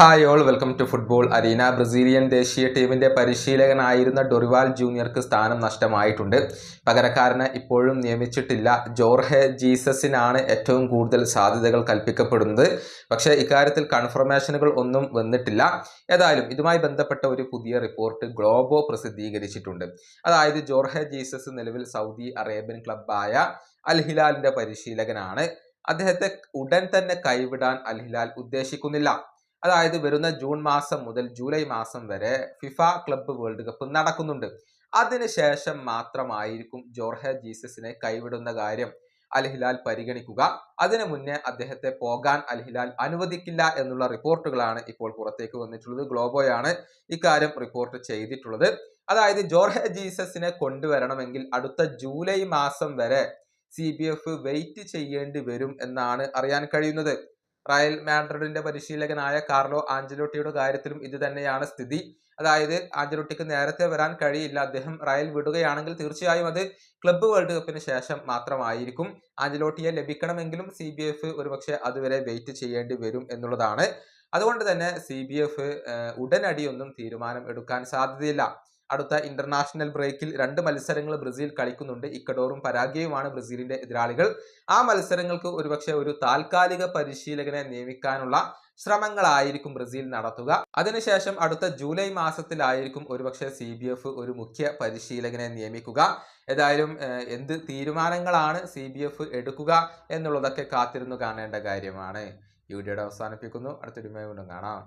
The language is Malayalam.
Hi all welcome to football arena. Brazilian ദേശീയ ടീമിന്റെ പരിശീലകനായിരുന്ന ഡൊറിവാൽ ജൂനിയർക്ക് സ്ഥാനം നഷ്ടമായിട്ടുണ്ട്. പകരക്കാരനെ ഇപ്പോഴും നിയമിച്ചിട്ടില്ല. ജോർഹെ ജീസസിനാണ് ഏറ്റവും കൂടുതൽ സാധ്യതകൾ കൽപ്പിക്കപ്പെടുന്നത്. പക്ഷേ ഇക്കാര്യത്തിൽ കൺഫർമേഷനുകൾ ഒന്നും വന്നിട്ടില്ല. ഏതായാലും ഇതുമായി ബന്ധപ്പെട്ട ഒരു പുതിയ റിപ്പോർട്ട് ഗ്ലോബോ പ്രസിദ്ധീകരിച്ചിട്ടുണ്ട്. അതായത് ജോർഹെ ജീസസ് നിലവിൽ സൗദി അറേബ്യൻ ക്ലബ്ബായ അൽ ഹിലാലിന്റെ പരിശീലകനാണ്. അദ്ദേഹത്തെ ഉടൻ തന്നെ കൈവിടാൻ അൽ ഹിലാൽ ഉദ്ദേശിക്കുന്നില്ല. അതായത് വരുന്ന ജൂൺ മാസം മുതൽ ജൂലൈ മാസം വരെ ഫിഫ ക്ലബ്ബ് വേൾഡ് കപ്പ് നടക്കുന്നുണ്ട്. അതിനുശേഷം മാത്രമായിരിക്കും ജോർഹെ ജീസസിനെ കൈവിടുന്ന കാര്യം അൽഹിലാൽ പരിഗണിക്കുക. അതിനു മുന്നേ അദ്ദേഹത്തെ പോകാൻ അൽഹിലാൽ അനുവദിക്കില്ല എന്നുള്ള റിപ്പോർട്ടുകളാണ് ഇപ്പോൾ പുറത്തേക്ക് വന്നിട്ടുള്ളത്. ഗ്ലോബോയാണ് ഇക്കാര്യം റിപ്പോർട്ട് ചെയ്തിട്ടുള്ളത്. അതായത് ജോർഹെ ജീസസിനെ കൊണ്ടുവരണമെങ്കിൽ അടുത്ത ജൂലൈ മാസം വരെ സി ബി എഫ് വെയിറ്റ് ചെയ്യേണ്ടി വരും എന്നാണ് അറിയാൻ കഴിയുന്നത്. റയൽ മാഡ്രിഡിന്റെ പരിശീലകനായ കാർലോ ആഞ്ചലോട്ടിയുടെ കാര്യത്തിലും ഇത് തന്നെയാണ് സ്ഥിതി. അതായത് ആഞ്ചലോട്ടിക്ക് നേരത്തെ വരാൻ കഴിയില്ല. അദ്ദേഹം റയൽ വിടുകയാണെങ്കിൽ തീർച്ചയായും അത് ക്ലബ്ബ് വേൾഡ് കപ്പിന് ശേഷം മാത്രമായിരിക്കും. ആഞ്ചലോട്ടിയെ ലഭിക്കണമെങ്കിലും സി ബി എഫ് ഒരുപക്ഷെ അതുവരെ വെയിറ്റ് ചെയ്യേണ്ടി വരും എന്നുള്ളതാണ്. അതുകൊണ്ട് തന്നെ സി ബി എഫ് ഉടനടിയൊന്നും തീരുമാനം എടുക്കാൻ സാധ്യതയില്ല. അടുത്ത ഇന്റർനാഷണൽ ബ്രേക്കിൽ രണ്ട് മത്സരങ്ങൾ ബ്രസീൽ കളിക്കുന്നുണ്ട്. ഇക്കഡോറും പരാഗ്യയുമാണ് ബ്രസീലിന്റെ എതിരാളികൾ. ആ മത്സരങ്ങൾക്ക് ഒരുപക്ഷെ ഒരു താൽക്കാലിക പരിശീലകനെ നിയമിക്കാനുള്ള ശ്രമങ്ങളായിരിക്കും ബ്രസീൽ നടത്തുക. അതിനുശേഷം അടുത്ത ജൂലൈ മാസത്തിലായിരിക്കും ഒരുപക്ഷെ സി ബി എഫ് ഒരു മുഖ്യ പരിശീലകനെ നിയമിക്കുക. ഏതായാലും എന്ത് തീരുമാനങ്ങളാണ് സി ബി എഫ് എടുക്കുക എന്നുള്ളതൊക്കെ കാത്തിരുന്നു കാണേണ്ട കാര്യമാണ്. ഈ വീഡിയോയുടെ അവസാനിപ്പിക്കുന്നു. അടുത്തൊരു വീണ്ടും കാണാം.